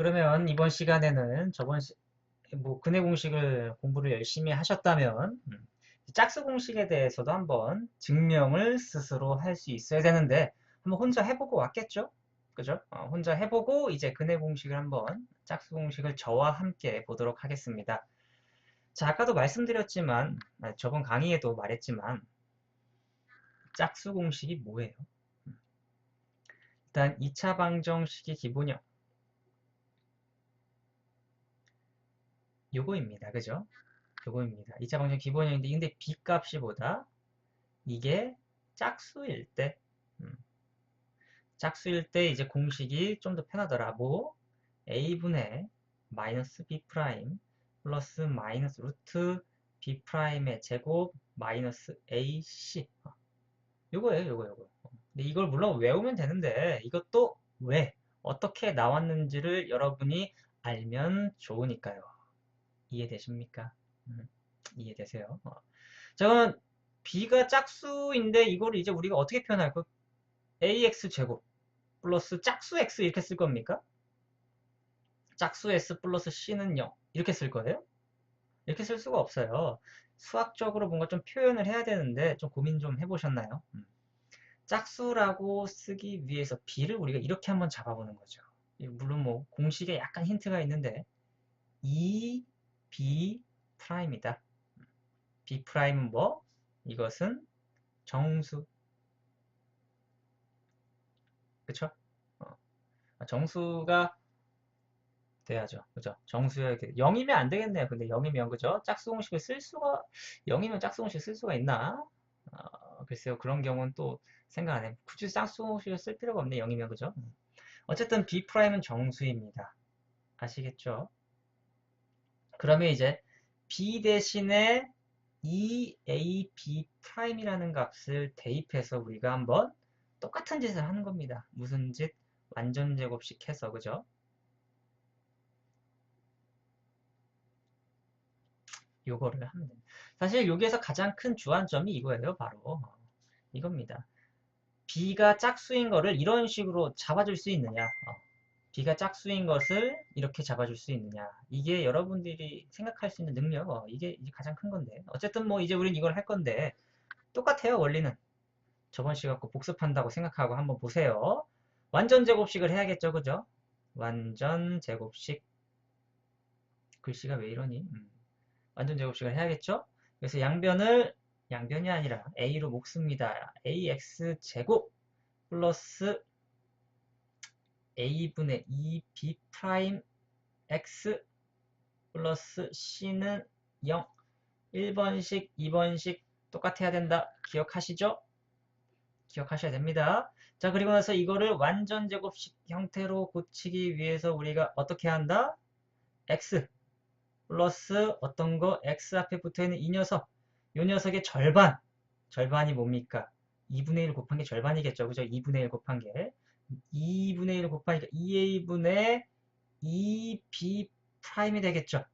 그러면 이번 시간에는 저번 시, 뭐 근해 공식을 공부를 열심히 하셨다면 음, 짝수 공식에 대해서도 한번 증명을 스스로 할 수 있어야 되는데 한번 혼자 해보고 왔겠죠? 그죠? 어, 혼자 해보고 이제 근해 공식을 한번 짝수 공식을 저와 함께 보도록 하겠습니다. 자, 아까도 말씀드렸지만 아, 저번 강의에도 말했지만 짝수 공식이 뭐예요? 음. 일단 2차 방정식의 기본형 요거입니다. 그죠? 요거입니다. 2차 방정 기본형인데 근데 b 값이보다 이게 짝수일 때 음, 짝수일 때 이제 공식이 좀 더 편하더라. 뭐 a분의 마이너스 b 프라임 플러스 마이너스 루트 b 프라임의 제곱 마이너스 ac 어, 요거예요. 요거 요거. 근데 이걸 물론 외우면 되는데 이것도 왜 어떻게 나왔는지를 여러분이 알면 좋으니까요. 이해되십니까? 음, 이해되세요? 어. 자, 그러면 b가 짝수인데 이거를 이제 우리가 어떻게 표현할까? ax 제곱 플러스 짝수 x 이렇게 쓸 겁니까? 짝수 s 플러스 c는 0 이렇게 쓸 거예요? 이렇게 쓸 수가 없어요. 수학적으로 뭔가 좀 표현을 해야 되는데 좀 고민 좀 해보셨나요? 음. 짝수라고 쓰기 위해서 b를 우리가 이렇게 한번 잡아보는 거죠. 물론 뭐 공식에 약간 힌트가 있는데 2 B 프라임이다. B 프라임은 뭐? 이것은 정수. 그쵸? 어. 아, 정수가 돼야죠. 그죠? 정수여야 돼. 0이면 안 되겠네요. 근데 0이면, 그죠? 짝수 공식을 쓸 수가, 0이면 짝수 공식 쓸 수가 있나? 어, 글쎄요. 그런 경우는 또 생각 안 해. 굳이 짝수 공식을 쓸 필요가 없네. 0이면, 그죠? 어쨌든 B 프라임은 정수입니다. 아시겠죠? 그러면 이제 b 대신에 2ab 프라임이라는 값을 대입해서 우리가 한번 똑같은 짓을 하는 겁니다. 무슨 짓? 완전 제곱식 해서 그죠? 요거를 하면 됩니다. 사실 여기에서 가장 큰 주안점이 이거예요. 바로 이겁니다. b가 짝수인 거를 이런 식으로 잡아줄 수 있느냐 어. B가 짝수인 것을 이렇게 잡아줄 수 있느냐. 이게 여러분들이 생각할 수 있는 능력. 어, 이게, 이게 가장 큰 건데. 어쨌든 뭐 이제 우린 이걸 할 건데 똑같아요 원리는. 저번 시간 거 복습한다고 생각하고 한번 보세요. 완전 제곱식을 해야겠죠 그죠? 완전 제곱식. 글씨가 왜 이러니? 음. 완전 제곱식을 해야겠죠? 그래서 양변을 양변이 아니라 a로 묶습니다. Ax 제곱 플러스 a분의 2b 프라임 x 플러스 c는 0 1번식, 2번식 똑같아야 된다. 기억하시죠? 기억하셔야 됩니다. 자 그리고 나서 이거를 완전 제곱식 형태로 고치기 위해서 우리가 어떻게 한다? x 플러스 어떤 거 x 앞에 붙어있는 이 녀석 이 녀석의 절반 절반이 뭡니까? 2분의 1 곱한 게 절반이겠죠. 그죠? 2분의 1 곱한 게 2분의 1 곱하니까 2a분의 2b 프라임이 되겠죠.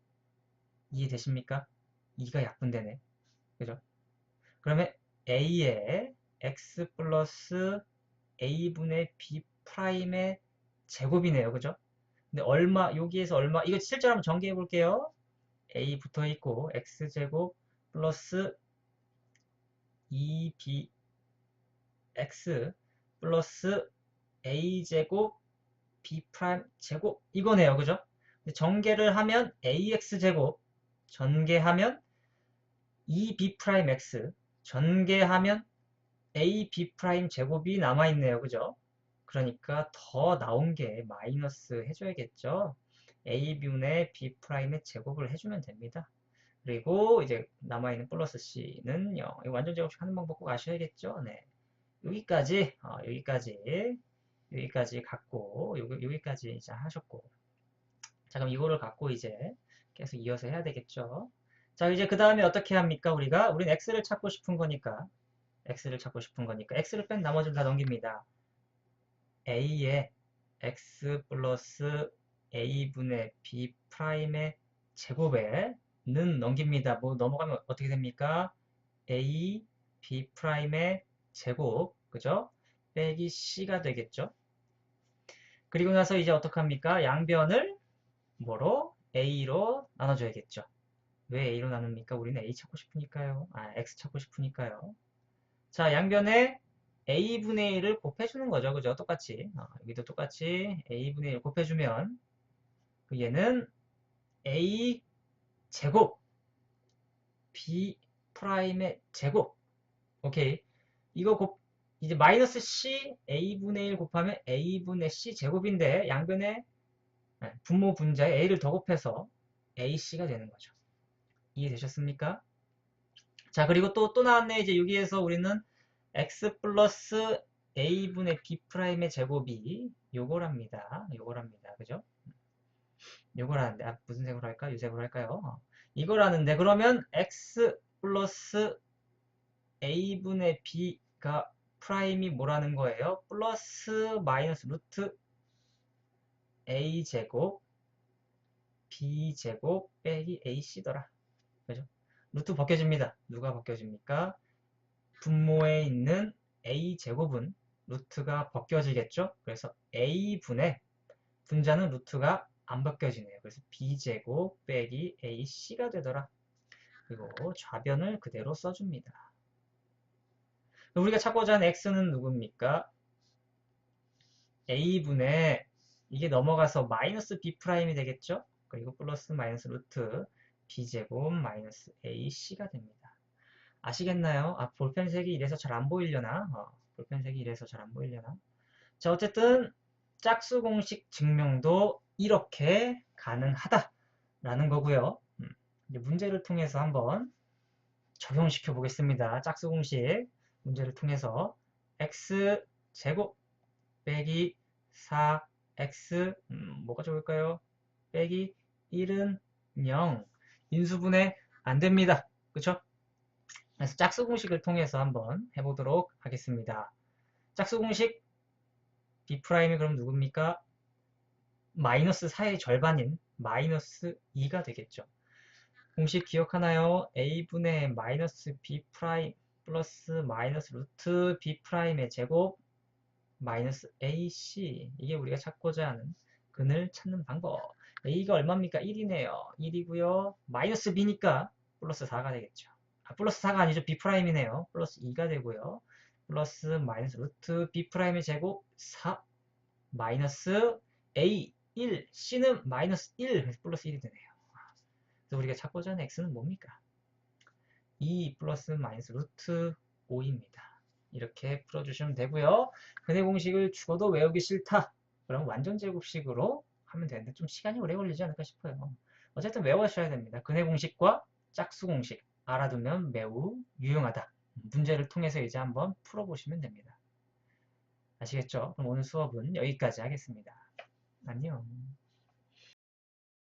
이해되십니까? 2가 약분되네. 그죠? 그러면 a의 x 플러스 a분의 b 프라임의 제곱이네요. 그죠? 근데 얼마, 여기에서 얼마, 이거 실제로 한번 전개해 볼게요. a 붙어 있고 x제곱 플러스 2bx 플러스 a제곱 b 프라임 제곱 이거네요. 그죠? 전개를 하면 ax제곱 전개하면 2b 프라임 x 전개하면 ab 프라임 제곱이 남아있네요. 그죠? 그러니까 더 나온 게 마이너스 해줘야겠죠. a분의 b 프라임의 제곱을 해주면 됩니다. 그리고 이제 남아있는 플러스 c는 0. 완전 제곱식 하는 방법 꼭 아셔야겠죠. 네. 여기까지, 어, 여기까지 여기까지 갖고 여기, 까지 이제 하셨고. 자 그럼 이거를 갖고 이제 계속 이어서 해야 되겠죠? 자 이제 그 다음에 어떻게 합니까 우리가? 우린 x를 찾고 싶은 거니까 x를 찾고 싶은 거니까. X를 뺀 나머지를 다 넘깁니다. A의 x 플러스 a분의 b 프라임의 제곱에 는 넘깁니다. 뭐 넘어가면 어떻게 됩니까? A b 프라임의 제곱 그죠 빼기 c가 되겠죠. 그리고 나서 이제 어떡합니까? 양변을 뭐로? a로 나눠줘야겠죠. 왜 a로 나눕니까? 우리는 a 찾고 싶으니까요. 아, x 찾고 싶으니까요. 자, 양변에 a분의 1을 곱해주는 거죠. 그죠? 똑같이. 어, 여기도 똑같이 a분의 1 곱해주면 그 얘는 a 제곱 b 프라임의 제곱 오케이 이거 곱 이제 마이너스 c a분의 1 곱하면 a분의 c 제곱인데 양변에 네, 분모 분자에 a를 더 곱해서 ac가 되는 거죠. 이해되셨습니까? 자 그리고 또또 나왔네 이제 여기에서 우리는 x 플러스 a분의 b 프라임의 제곱이 요거랍니다. 요거랍니다. 그죠? 요걸 하는데 아, 무슨 색으로 할까? 요 색으로 할까요? 어. 이걸 하는데 그러면 x 플러스 a분의 b가 프라임이 뭐라는 거예요? 플러스 마이너스 루트 a제곱 b제곱 빼기 ac더라. 그죠? 루트 벗겨집니다. 누가 벗겨집니까? 분모에 있는 a제곱은 루트가 벗겨지겠죠? 그래서 a분의 분자는 루트가 안 벗겨지네요. 그래서 b제곱 빼기 ac가 되더라. 그리고 좌변을 그대로 써줍니다. 우리가 찾고자 하는 x는 누굽니까? a분의 이게 넘어가서 마이너스 b'이 되겠죠? 그리고 플러스 마이너스 루트 b제곱 마이너스 ac가 됩니다. 아시겠나요? 아, 볼펜색이 이래서 잘 안 보이려나? 어, 볼펜색이 이래서 잘 안 보이려나? 자, 어쨌든 짝수 공식 증명도 이렇게 가능하다라는 거고요. 음, 문제를 통해서 한번 적용시켜 보겠습니다. 짝수 공식 문제를 통해서 x 제곱 빼기 4x 음, 뭐가 좋을까요? 빼기 1은 0 인수분해 안 됩니다. 그쵸? 그래서 짝수 공식을 통해서 한번 해보도록 하겠습니다. 짝수 공식 b' 이 그럼 누굽니까? 마이너스 4의 절반인 마이너스 2가 되겠죠. 공식 기억하나요? a분의 마이너스 b' 플러스 마이너스 루트 b'의 제곱 마이너스 ac 이게 우리가 찾고자 하는 근을 찾는 방법 a가 얼마입니까? 1이네요. 1이고요. 마이너스 b니까 플러스 4가 되겠죠. 아, 플러스 4가 아니죠. b'이네요. 플러스 2가 되고요. 플러스 마이너스 루트 b'의 제곱 4 마이너스 a 1 c는 마이너스 1 그래서 플러스 1이 되네요. 그래서 우리가 찾고자 하는 x는 뭡니까? 2 플러스 마이너스 루트 5입니다. 이렇게 풀어주시면 되고요. 근해 공식을 죽어도 외우기 싫다. 그럼 완전 제곱식으로 하면 되는데 좀 시간이 오래 걸리지 않을까 싶어요. 어쨌든 외워셔야 됩니다. 근해 공식과 짝수 공식 알아두면 매우 유용하다. 문제를 통해서 이제 한번 풀어보시면 됩니다. 아시겠죠? 그럼 오늘 수업은 여기까지 하겠습니다. 안녕.